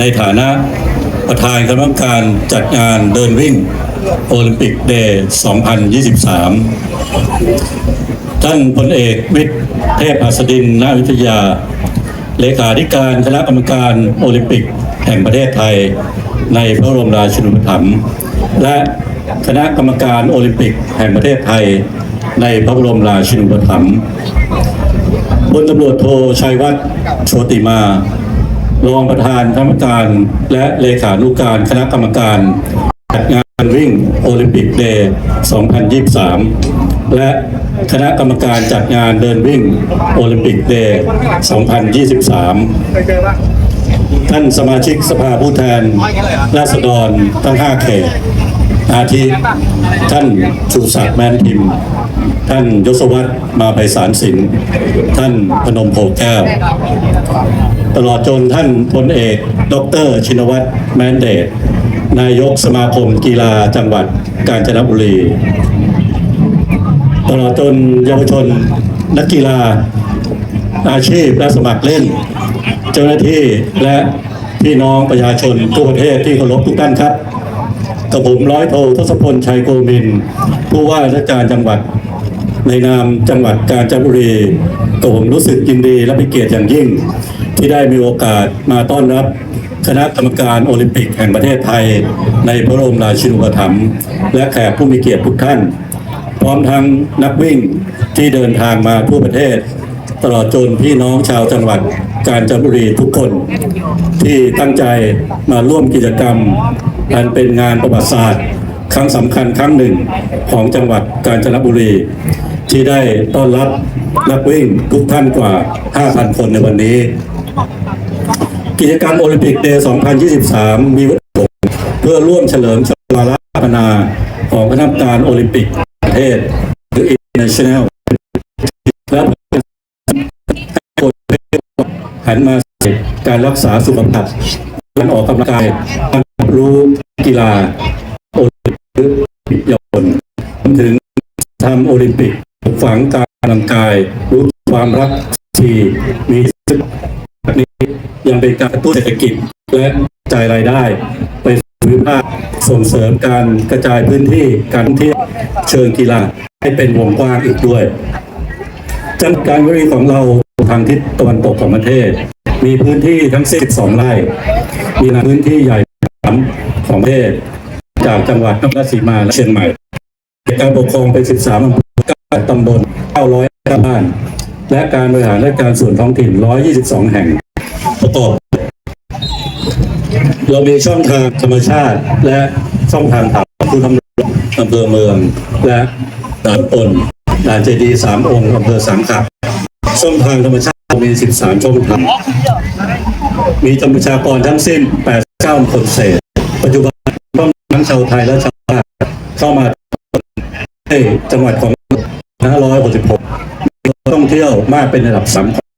ในฐานะประธานคณะกรรมการจัดงานเดินวิ่งโอลิมปิกเดย์2023 ท่านพลเอกวิทย์เทพหัสดินนาวิทยา เลขาธิการคณะกรรมการโอลิมปิกแห่งประเทศไทย ในพระบรมราชินูปถัมภ์และคณะกรรมการโอลิมปิกแห่งประเทศไทย ในพระบรมราชินูปถัมภ์พลตำรวจโทชัยวัฒน์โชติมา รองประธานคณะกรรมการ และเลขานุการคณะกรรมการจัดงานวิ่งโอลิมปิกเดย์ 2023 และคณะกรรมการจัดงานเดินวิ่งโอลิมปิกเดย์ 2023 ท่านสมาชิกสภาผู้แทนราษฎรทั้ง 5 เขต อาทิท่านชูศักดิ์แมนทิมท่านยศวัตรมาไพศาลสิน ท่านพนมโพแก้ว ตลอดจนท่านพลเอก ดร ชินวัตรแมนเดตนายกสมาคมกีฬาจังหวัดกาญจนบุรี ตลอดจนเยาวชนนักกีฬาอาชีพและสมัครเล่น เจ้าหน้าที่และพี่น้องประชาชนทั่วประเทศที่เคารพทุกท่านครับ กับผมร้อยโททศพลชัยโกมิน ผู้ว่าราชการจังหวัด ในนามจังหวัดกาญจนบุรีกับผมรู้สึกยินดีและเป็นเกียรติอย่างยิ่ง ที่ได้มีโอกาสมาต้อนรับคณะกรรมการโอลิมปิกแห่งประเทศไทย ในพระบรมราชินูปถัมภ์และแขกผู้มีเกียรติทุกท่าน พร้อมทั้งนักวิ่งที่เดินทางมาทั่วประเทศ ตลอดจนพี่น้องชาวจังหวัดกาญจนบุรีทุกคนที่ตั้งใจมาร่วมกิจกรรม อันเป็นงานประวัติศาสตร์ ครั้งสำคัญครั้งหนึ่งของจังหวัดกาญจนบุรี ที่ได้ต้อนรับนักวิ่งทุกท่านกว่า 5,000 คนในวันนี้ กิจกรรมโอลิมปิกเดย์ 2023 มีวัตถุประสงค์เพื่อร่วมเฉลิมฉลองวาระพัฒนาของคณะกรรมการโอลิมปิกประเทศหรือ International หันมาใส่การรักษาสุขภาพการออกกำลังกายการรู้กีฬาโอลิมปิกเยาวชนรวมถึงทำโอลิมปิกฝังการออกกำลังกาย รู้ความรักที่มีซึ่งแบบนี้ยังเป็นการกระตุ้นเศรษฐกิจและจ่ายรายได้ ไปสู่ภูมิภาคส่งเสริมการกระจายพื้นที่การท่องเที่ยวเชิงกีฬาให้เป็นวงกว้างอีกด้วย จังหวัดการบุรีของเราทางทิศตะวันตกของประเทศ มีพื้นที่ทั้งสิ้น12ไร่ มีพื้นที่ใหญ่สามของประเทศ จากจังหวัดนครราชสีมาและเชียงใหม่การปกครองเป็น 13อำเภอ9ตำบล 900บ้าน และการบริหารราชการส่วนท้องถิ่น 122 แห่ง ประกอบ เรามีช่องทางธรรมชาติและช่องทางผ่านคือตำรวจอำเภอเมืองและด่านป ด่านเจดีย์สามองค์อำเภอสามขะช่องทางธรรมชาติมี 13 ช่องทาง มีจำประชากรทั้งสิ้น 89 คนเศษ ปัจจุบันต้องทั้งชาวไทยและชาวต่างเข้ามาในจังหวัดของ 566มีนักท่องเที่ยวมากเป็นระดับสามของ